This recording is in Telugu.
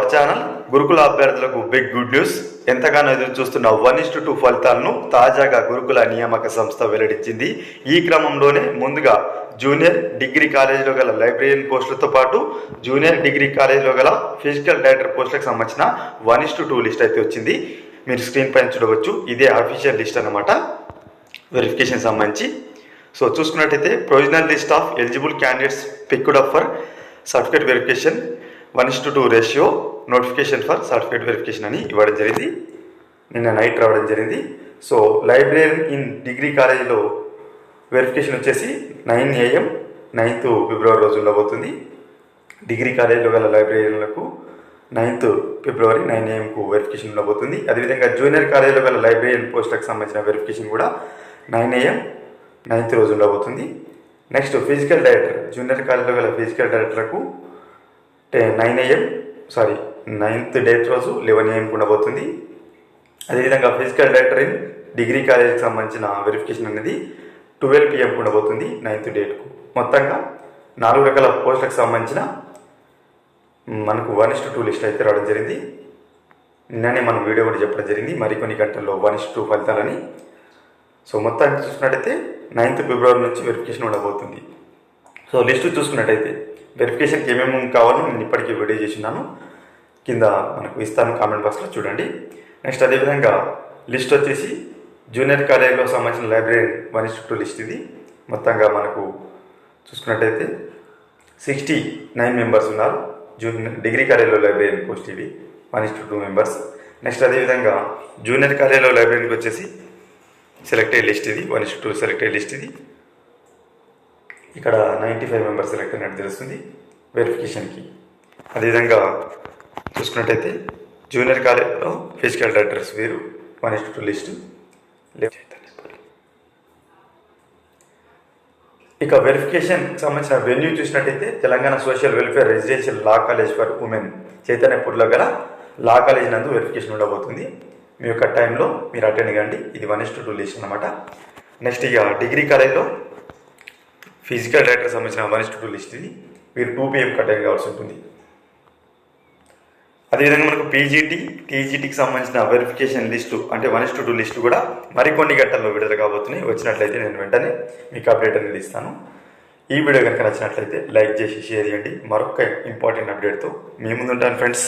అవర్ ఛానల్ గురుకుల అభ్యర్థులకు బిగ్ గుడ్ న్యూస్ ఎంతగానో ఎదురు చూస్తున్న వన్ ఇస్ టూ ఫలితాలను తాజాగా గురుకుల నియామక సంస్థ వెల్లడించింది. ఈ క్రమంలోనే ముందుగా జూనియర్ డిగ్రీ కాలేజీలో గల లైబ్రరీయన్ పోస్టులతో పాటు జూనియర్ డిగ్రీ కాలేజీలో గల ఫిజికల్ డైరెక్టర్ పోస్టులకు సంబంధించిన వన్ ఇస్ టూ లిస్ట్ అయితే వచ్చింది. మీరు స్క్రీన్ పైన చూడవచ్చు. ఇదే అఫీషియల్ లిస్ట్ అన్నమాట. వెరిఫికేషన్ సంబంధించి. సో చూసుకున్నట్టయితే provisional list of eligible candidates picked up for certificate verification one is to two ratio notification for certificate verification అని ఇవ్వడం జరిగింది. నిన్న నైట్ రావడం జరిగింది. సో లైబ్రరీ ఇన్ డిగ్రీ కాలేజీలో వెరిఫికేషన్ వచ్చేసి నైన్ ఏఎం నైన్త్ ఫిబ్రవరి రోజు ఉండబోతుంది డిగ్రీ కాలేజీలో గల లైబ్రరీలకు నైన్త్ ఫిబ్రవరి నైన్ ఏఎంకు వెరిఫికేషన్ ఉండబోతుంది అదేవిధంగా జూనియర్ కాలేజీలో గల లైబ్రరీయన్ పోస్టులకు సంబంధించిన వెరిఫికేషన్ కూడా నైన్ ఏఎం నైన్త్ రోజు ఉండబోతుంది నెక్స్ట్ ఫిజికల్ డైరెక్టర్. జూనియర్ కాలేజీలో గల physical డైరెక్టర్కు nine AM sorry ninth date రోజు లెవెన్ ఏఎంకి ఉండబోతుంది. అదేవిధంగా ఫిజికల్ డైరెక్టర్ ఇన్ డిగ్రీ కాలేజీకి సంబంధించిన వెరిఫికేషన్ అనేది ట్వెల్వ్ పిఎంకి ఉండబోతుంది నైన్త్ డేట్కు మొత్తంగా నాలుగు రకాల పోస్టులకు సంబంధించిన మనకు వన్ ఇస్ టూ లిస్ట్ అయితే రావడం జరిగింది. నిన్ననే మనం వీడియో కూడా చెప్పడం జరిగింది. మరికొన్ని గంటల్లో వన్ ఇస్ టూ ఫలితాలని. సో మొత్తానికి చూసుకున్నట్టయితే నైన్త్ ఫిబ్రవరి నుంచి వెరిఫికేషన్ ఉండబోతుంది. సో లిస్ట్ చూసుకున్నట్టయితే వెరిఫికేషన్కి ఏమేమి కావాలో నేను ఇప్పటికీ వీడియో చేసినాను కింద మనకు ఇస్తాను కామెంట్ బాక్స్లో చూడండి. నెక్స్ట్ అదేవిధంగా లిస్ట్ వచ్చేసి జూనియర్ కాలేజీలో సంబంధించిన library one is two list ఇది. మొత్తంగా మనకు చూసుకున్నట్టయితే సిక్స్టీ నైన్ మెంబర్స్ ఉన్నారు. జూనియర్ డిగ్రీ కాలేజీలో లైబ్రరీ పోస్ట్ ఇవి one is two members next అదేవిధంగా జూనియర్ కాలేజీలో లైబ్రరీకి వచ్చేసి సెలెక్టెడ్ లిస్ట్ ఇది. One is two selected list ఇది. ఇక్కడ నైంటీ ఫైవ్ మెంబర్స్ సెలెక్ట్ అయినట్టు తెలుస్తుంది వెరిఫికేషన్కి అదేవిధంగా చూసుకున్నట్టయితే జూనియర్ కాలేజ్లో ఫిజికల్ డైరెక్టర్స్ వీరు వన్ ఇస్ టూ లిస్ట్ ఇక వెరిఫికేషన్ సంబంధించిన వెన్యూ చూసినట్టయితే Telangana social welfare residential law college for women చైతన్యపూర్లో గల లా కాలేజ్ నందు వెరిఫికేషన్ ఉండబోతుంది. మీ యొక్క టైంలో మీరు అటెండ్ కండి. ఇది వన్ ఇస్ టూ లిస్ట్ అనమాట నెక్స్ట్ ఇక డిగ్రీ కాలేజ్లో ఫిజికల్ డైరెక్టర్ సంబంధించిన వన్ టు టూ లిస్ట్ ఇది మీరు టూ పిఎం అటెండ్ కావాల్సి ఉంటుంది. అదేవిధంగా మనకు పీజీటీ టీజీటీకి సంబంధించిన వెరిఫికేషన్ లిస్టు అంటే వన్ ఇస్ టూ లిస్టు కూడా మరికొన్ని గంటల్లో విడుదల కాబోతున్నాయి. వచ్చినట్లయితే నేను వెంటనే మీకు అప్డేట్ అనేది ఇస్తాను. ఈ వీడియో కనుక నచ్చినట్లయితే లైక్ చేసి షేర్ చేయండి. మరొక ఇంపార్టెంట్ అప్డేట్తో మీ ముందు ఉంటాను ఫ్రెండ్స్